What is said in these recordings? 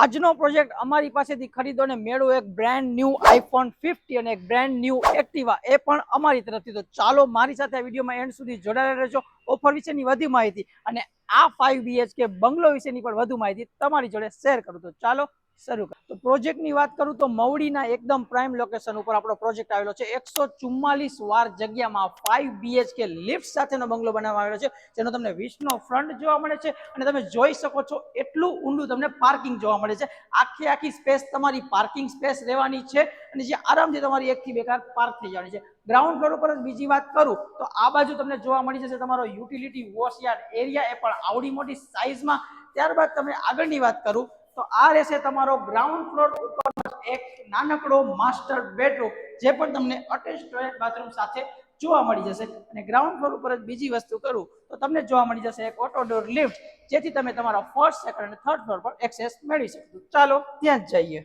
આજનો પ્રોજેક્ટ અમારી પાસેથી ખરીદો ને મેળવો. એક બ્રાન્ડ ન્યૂ આઈફોન ફિફ્ટી અને એક બ્રાન્ડ ન્યૂ એક્ટિવા એ પણ અમારી તરફથી. તો ચાલો મારી સાથે આ વિડીયોમાં એન્ડ સુધી જોડાયેલા રહેજો. ઓફર વિશેની વધુ માહિતી અને આ ફાઈવ બીએચકે બંગલો વિશેની પણ વધુ માહિતી તમારી જોડે શેર કરું. તો ચાલો શરૂ કર. તો પ્રોજેક્ટની વાત કરું તો મવડીના એકદમ પ્રાઇમ લોકેશન ઉપર આપણો પ્રોજેક્ટ આવેલો છે. એકસો ચુમ્માલીસ વાર જગ્યામાં ફાઈવ બીએચકે લિફ્ટ સાથેનો બંગલો બનાવવામાં આવેલો છે, જેનો તમને વીસનો ફ્રન્ટ જોવા મળે છે અને તમે જોઈ શકો છો એટલું ઊંડું તમને પાર્કિંગ જોવા મળે છે. આખી આખી સ્પેસ તમારી પાર્કિંગ સ્પેસ રહેવાની છે અને જે આરામથી તમારી એકથી બે કાર પાર્ક થઈ જવાની છે. ગ્રાઉન્ડ ફ્લોર ઉપર બીજી વાત કરું તો આ બાજુ તમને જોવા મળી જશે તમારો યુટિલિટી વોશયાર્ડ એરિયા એ પણ આવડી મોટી સાઇઝમાં ત્યારબાદ તમે આગળની વાત કરું તો આ રહેશે તમારો ગ્રાઉન્ડ ફ્લોર ઉપર એક નાનકડો માસ્ટર બેડરૂમ જે પણ તમને અટેચ ટોયલેટ બાથરૂમ સાથે જોવા મળી જશે. અને ગ્રાઉન્ડ ફ્લોર ઉપર જ બીજી વસ્તુ કરું, તો તમને જોવા મળી જશે એક ઓટો ડોર લિફ્ટ જેથી તમે તમારા ફર્સ્ટ સેકન્ડ અને થર્ડ ફ્લોર પર એક્સેસ મેળવી શકશો ચાલો, ત્યાં જ જઈએ.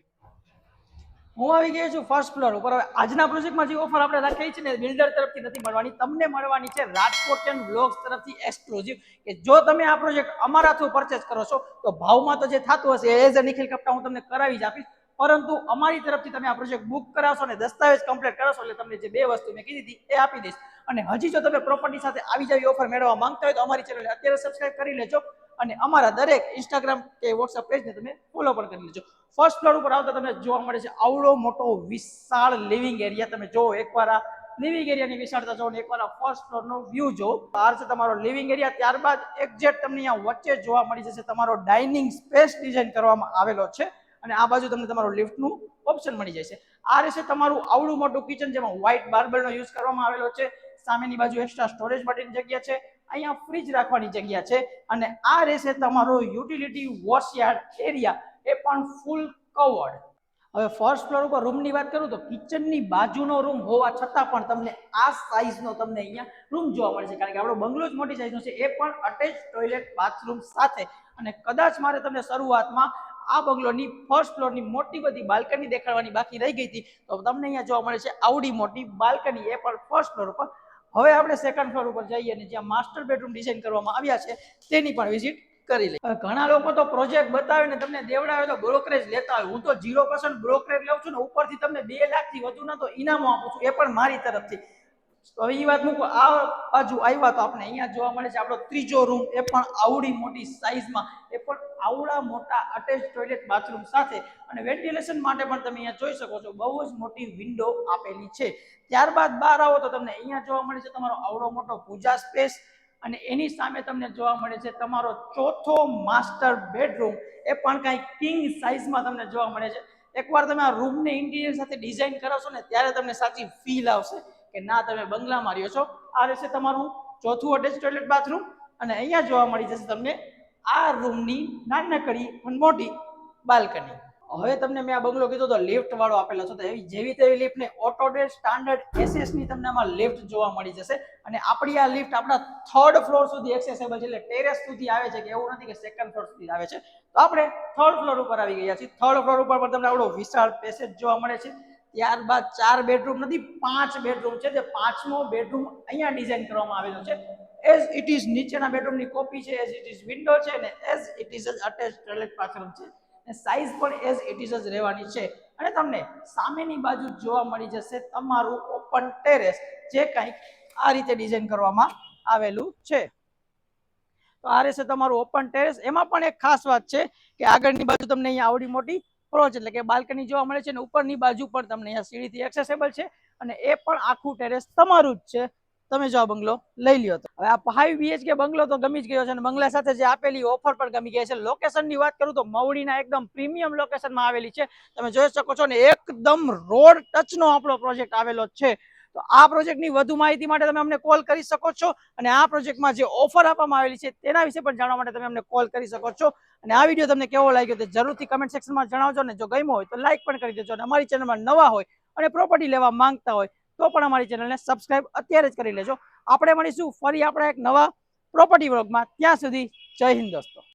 હું આવી ગયો છું ફર્સ્ટ ફ્લોર ઉપર. આજના પ્રોજેક્ટમાં જે ઓફર આપણે રાખેલી છે ને બિલ્ડર તરફથી નથી મળવાની. તમને મળવાની છે રાજકોટ એન્ડ બ્લોગ્સ તરફથી એક્સક્લુઝિવ કે જો તમે આ પ્રોજેક્ટ અમારા થ્રુ પરચેસ કરો છો, તો ભાવમાં તો જે થતું હશે એઝ અ નિખિલ કપટા હું તમને કરાવી જ આપીશ. પરંતુ અમારી તરફથી તમે આ પ્રોજેક્ટ બુક કરાવશો અને દસ્તાવેજ કમ્પ્લીટ કરાવશો, એટલે તમને જે બે વસ્તુ મેં કીધી હતી, એ આપી દઈશ. અને હજી જો તમે પ્રોપર્ટી સાથે આવી જાવી ઓફર મેળવવા માંગતા હોય, તો અમારી ચેનલને અત્યારે સબસ્ક્રાઇબ કરી લેજો. અને અમારા દરેક ઇન્સ્ટાગ્રામ કે વોટ્સઅપ પેજને તમે ફોલો પણ કરી લેજો. ફર્સ્ટ ફ્લોર ઉપર આવતા તમને જોવા મળે છે આવડો મોટો વિશાળ લિવિંગ એરિયા તમે જોવો એકવાર આ લિવિંગ એરિયાની વિશાળતા જોવો એકવાર આ ફર્સ્ટ ફ્લોરનો વ્યૂ જો બહાર છે તમારો લિવિંગ એરિયા ત્યારબાદ એક્ઝેક્ટ તમને અહીંયા વચ્ચે જોવા મળી જશે તમારો ડાઇનિંગ સ્પેસ ડિઝાઇન કરવામાં આવેલો છે. અને આ બાજુ તમને તમારું લિફ્ટનું ઓપ્શન મળી જશે. આ રહેશે તમારું આવડું મોટું કિચન જેમાં વ્હાઇટ બાર્બલનો યુઝ કરવામાં આવેલો છે. સામેની બાજુ એક્સ્ટ્રા સ્ટોરેજ માટેની જગ્યા છે. અહીંયા ફ્રીજ રાખવાની જગ્યા છે અને આ રહેશે તમારો યુટિલિટી વોશયાર્ડ એરિયા એ પણ ફૂલ કવર્ડ હવે ફર્સ્ટ ફ્લોર ઉપર રૂમની વાત કરું તો કિચનની બાજુનો રૂમ હોવા છતાં પણ તમને આ સાઇઝનો તમને અહીંયા રૂમ જોવા મળે છે કારણ કે આપણો બંગલો જ મોટી સાઇઝનો છે. એ પણ અટેચ ટોયલેટ બાથરૂમ સાથે. અને કદાચ મારે તમને શરૂઆતમાં આ બંગલોની ફર્સ્ટ ફ્લોરની મોટી બધી બાલ્કની દેખાડવાની બાકી રહી ગઈ હતી. તો તમને અહીંયા જોવા મળે છે આવડી મોટી બાલ્કની એ પણ ફર્સ્ટ ફ્લોર ઉપર હવે આપણે સેકન્ડ ફ્લોર ઉપર જઈએ અને જ્યાં માસ્ટર બેડરૂમ ડિઝાઇન કરવામાં આવ્યા છે, તેની પણ વિઝિટ કરી લઈએ. ઘણા લોકો તો પ્રોજેક્ટ બતાવે ને તમને દેવડાવે તો બ્રોકરેજ લેતા હોય. હું તો ઝીરો પર્સન્ટ બ્રોકરેજ લઉં છું ને ઉપરથી તમને બે લાખથી વધુ ના તો ઇનામો આપું છું. એ પણ મારી તરફથી. હવે એ વાત મૂકો. આ બાજુ આવ્યા તો આપણે અહીંયા જોવા મળે છે. આપણો ત્રીજો રૂમ એ પણ આવડી મોટી સાઇઝમાં એ પણ આવડા મોટા અટેચ ટોયલેટ બાથરૂમ સાથે. અને વેન્ટિલેશન માટે પણ તમે અહીંયા જોઈ શકો છો, બહુ જ મોટી વિન્ડો આપેલી છે. ત્યારબાદ બહાર આવો તો તમને અહીંયા જોવા મળે છે તમારો આવડો મોટો પૂજા સ્પેસ અને એની સામે તમને જોવા મળે છે તમારો ચોથો માસ્ટર બેડરૂમ એ પણ કાંઈ કિંગ સાઇઝમાં તમને જોવા મળે છે. એકવાર તમે આ રૂમને ઇન્ટિરિયર સાથે ડિઝાઇન કરાવશો ને, ત્યારે તમને સાચી ફીલ આવશે. કે ના, તમે બંગલામાં રહ્યો છો. આ રહેશે તમારું ચોથું અટેચ ટોયલેટ બાથરૂમ અને અહીંયા જોવા મળી જશે તમને આ રૂમની નાનકડી અને મોટી બાલ્કની હવે તમને મેં આ બંગલો કીધો તો લિફ્ટ વાળો આપેલો છે. તો એવી જેવી તેવી લિફ્ટ ને ઓટોડેટ સ્ટાન્ડર્ડ એસેસની તમને આમાં લિફ્ટ જોવા મળી જશે. અને આપણી આ લિફ્ટ આપણા થર્ડ ફ્લોર સુધી એક્સેસેબલ છે. એટલે ટેરેસ સુધી આવે છે કે એવું નથી કે સેકન્ડ ફ્લોર સુધી આવે છે. તો આપણે થર્ડ ફ્લોર ઉપર આવી ગયા છીએ. થર્ડ ફ્લોર ઉપર પણ તમને આવડો વિશાળ પેસેજ જોવા મળે છે. ત્યારબાદ ચાર બેડરૂમ નથી, પાંચ બેડરૂમ છે. જે પાંચમો બેડરૂમ અહીંયા ડિઝાઇન કરવામાં આવેલો છે. એઝ ઇટ ઇઝ નીચેના બેડરૂમની કોપી છે એઝ ઇટ ઇઝ વિન્ડો છે ને as it is attach toilet bathroom છે. અને સાઇઝ પણ એઝ ઇટ ઇઝ જ રહેવાની છે. અને તમને સામેની બાજુ જોવા મળી જશે તમારું ઓપન ટેરેસ જે કંઈક આ રીતે ડિઝાઇન કરવામાં આવેલું છે. તો આ રહેશે તમારું ઓપન ટેરેસ એમાં પણ એક ખાસ વાત છે કે આગળની બાજુ તમને અહીંયા આવડી મોટી પ્રોચ એટલે કે બાલ્કની જોવા મળે છે અને ઉપરની બાજુ પણ તમને અહીંયા સીડીથી એક્સેસેબલ છે અને એ પણ આખું ટેરેસ તમારું જ છે. તમે જો આ બંગલો લઈ લ્યો તો. હવે આ ફાઈવ બીએચકે બંગલો તો ગમી જ ગયો છે અને બંગલા સાથે જે આપેલી ઓફર પણ ગમી ગઈ છે. લોકેશનની વાત કરું તો મવડીના એકદમ પ્રીમિયમ લોકેશનમાં આવેલી છે. તમે જોઈ શકો છો ને એકદમ રોડ ટચનો આપણો પ્રોજેક્ટ આવેલો છે. તો આ પ્રોજેક્ટની વધુ માહિતી માટે તમે અમને કોલ કરી શકો છો અને આ પ્રોજેક્ટમાં જે ઓફર આપવામાં આવેલી છે તેના વિશે પણ જાણવા માટે તમે અમને કોલ કરી શકો છો. અને આ વીડિયો તમને કેવો લાગ્યો તે જરૂરથી કમેન્ટ સેક્શનમાં જણાવજો ને જો ગમ્યો હોય તો લાઇક પણ કરી દેજો અને અમારી ચેનલમાં નવા હોય અને પ્રોપર્ટી લેવા માંગતા હોય તો પણ અમારી ચેનલને સબસ્ક્રાઇબ અત્યારે જ કરી લેજો. આપણે મળીશું ફરી આપણા એક નવા પ્રોપર્ટી વ્લોગમાં ત્યાં સુધી જય હિન્દ દોસ્તો.